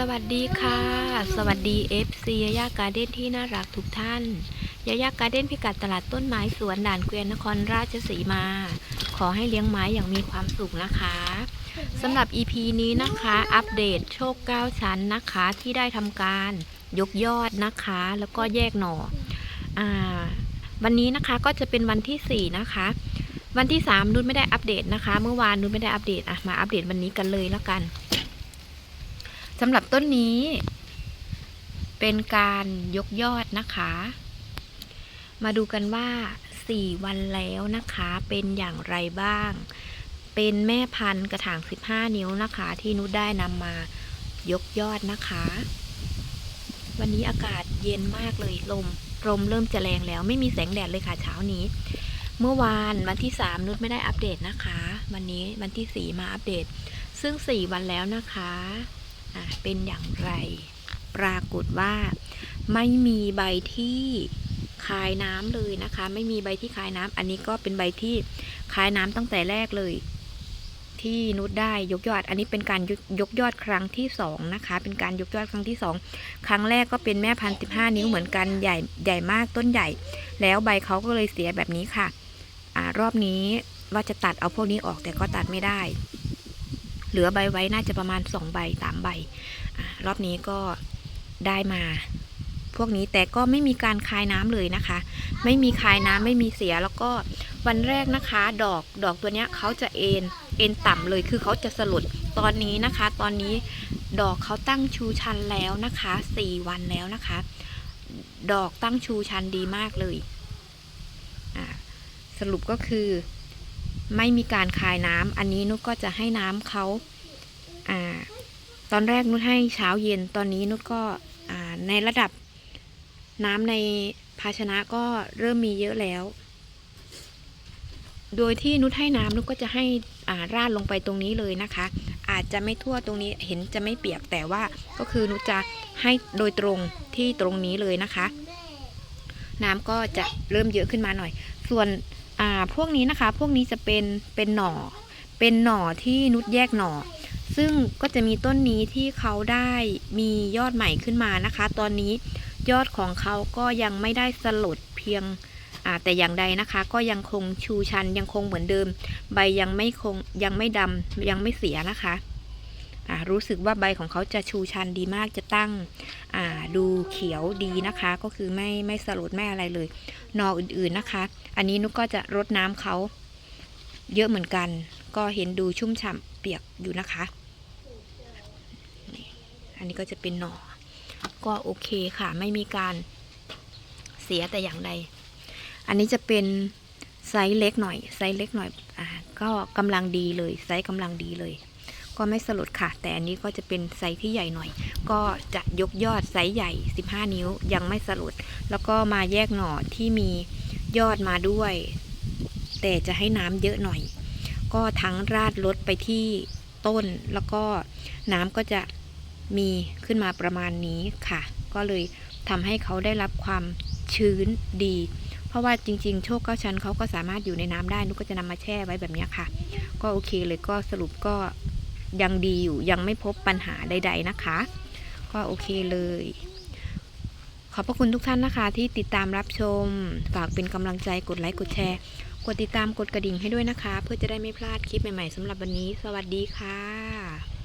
สวัสดีค่ะ สวัสดี FC ยายาการ์เด้นที่น่ารักทุกท่าน ยายาการ์เด้นพิกัดตลาดต้นไม้สวนด่านเกวียนนครราชสีมา ขอให้เลี้ยงไม้อย่างมีความสุขนะคะสำหรับ EP นี้นะคะ อัปเดตโชค 9 ชั้นนะคะที่ได้ทำการยกยอดนะคะ แล้วก็แยกหน่ออาวันนี้นะคะก็จะเป็นวันที่ 4 นะคะ วันที่ 3 นุ่นไม่ได้อัปเดตนะคะ เมื่อวานนุ่นไม่ได้อัปเดตอะมาอัปเดตวันนี้กันเลยแล้วกัน สำหรับต้นนี้ เป็นการยกยอดนะคะ มาดูกันว่า 4 วันแล้วนะคะ เป็นอย่างไรบ้าง เป็นแม่พันธุ์กระถาง 15 นิ้วนะคะ ที่นุชได้นำมายกยอดนะคะ วันนี้อากาศเย็นมากเลยลมลมเริ่มจะแรงแล้ว ไม่มีแสงแดดเลยค่ะเช้านี้ เมื่อวานวันที่ 3 นุชไม่ได้อัปเดตนะคะ วันนี้วันที่ 4 มาอัปเดต ซึ่ง 4 วันแล้วนะคะอะ เป็นอย่างไร ปรากฏว่าไม่มีใบที่คายน้ำเลยนะคะ ไม่มีใบที่คายน้ำอันนี้ก็เป็นใบที่คายน้ำตั้งแต่แรกเลย ที่นุชได้ยกยอด อันนี้เป็นการยกยกยอดครั้งที่สองนะคะ เป็นการยกยอดครั้งที่สองครั้งแรกก็เป็นแม่พันธุ์สิบห้านิ้วเหมือนกันใหญ่ใหญ่มากต้นใหญ่ แล้วใบเขาก็เลยเสียแบบนี้ค่ะอรอบนี้ว่าจะตัดเอาพวกนี้ออกแต่ก็ตัดไม่ได้ เหลือใบไว้น่าจะประมาณสองใบสามใบอรอบนี้ก็ได้มา พวกนี้แต่ก็ไม่มีการคายน้ำเลยนะคะ ไม่มีคายน้ำไม่มีเสียแล้วก็วันแรกนะคะ ดอกดอกตัวเนี้ยเขาจะเอ็นเอ็นต่ำเลยคือเขาจะสลดตอนนี้นะคะ ตอนนี้ดอกเขาตั้งชูชันแล้วนะคะสี่วันแล้วนะคะ ดอกตั้งชูชันดีมากเลยสรุปก็คือ ไม่มีการคายน้ำอันนี้นุชก็จะให้น้ำเขาอ่าตอนแรกนุชให้เช้าเย็นตอนนี้นุชก็อ่าในระดับน้ำในภาชนะก็เริ่มมีเยอะแล้ว โดยที่นุชให้น้ำนุชก็จะให้อ่าราดลงไปตรงนี้เลยนะคะ อาจจะไม่ทั่วตรงนี้เห็นจะไม่เปียกแต่ว่าก็คือนุชจะให้โดยตรงที่ตรงนี้เลยนะคะ น้ำก็จะเริ่มเยอะขึ้นมาหน่อย ส่วน อ่าพวกนี้นะคะ พวกนี้จะเป็นเป็นหน่อ เป็นหน่อที่นุชแยกหน่อ ซึ่งก็จะมีต้นนี้ที่เขาได้มียอดใหม่ขึ้นมานะคะ ตอนนี้ยอดของเขาก็ยังไม่ได้สลดเพียงแต่อย่างใดนะคะ ก็ยังคงชูชันยังคงเหมือนเดิม ใบยังไม่คงยังไม่ดำยังไม่เสียนะคะ รู้สึกว่าใบของเขาจะชูชันดีมากจะตั้งดูเขียวดีนะคะ ก็คือไม่ไม่สลดไม่อะไรเลยหน่ออื่นๆนะคะ อันนี้นุกก็จะรดน้ำเขาเยอะเหมือนกัน ก็เห็นดูชุ่มฉ่ำเปียกอยู่นะคะ อันนี้ก็จะเป็นหน่อก็โอเคค่ะ ไม่มีการเสียแต่อย่างใด อันนี้จะเป็นไซส์เล็กหน่อย ไซส์เล็กหน่อย อ่า ก็กำลังดีเลย ไซส์กำลังดีเลย ก็ไม่สลดค่ะ แต่อันนี้ก็จะเป็นไซส์ที่ใหญ่หน่อย ก็จะยกยอดไซส์ใหญ่ 15 นิ้วยังไม่สลด แล้วก็มาแยกหน่อที่มียอดมาด้วย แต่จะให้น้ำเยอะหน่อย ก็ทั้งราดลดไปที่ต้น แล้วก็น้ำก็จะมีขึ้นมาประมาณนี้ค่ะ ก็เลยทำให้เขาได้รับความชื้นดี เพราะว่าจริง ๆ โชคเก้าชั้นเขาก็สามารถอยู่ในน้ำได้นุกก็จะนำมาแช่ไว้แบบนี้ค่ะ ก็โอเคเลยก็สรุปก็ ยังดีอยู่ยังไม่พบปัญหาใด ๆนะคะ ก็โอเคเลย ขอบพระคุณทุกท่านนะคะที่ติดตามรับชม ฝากเป็นกำลังใจกดไลค์กดแชร์ กดติดตามกดกระดิ่งให้ด้วยนะคะ เพื่อจะได้ไม่พลาดคลิปใหม่ๆสำหรับวันนี้ สวัสดีค่ะ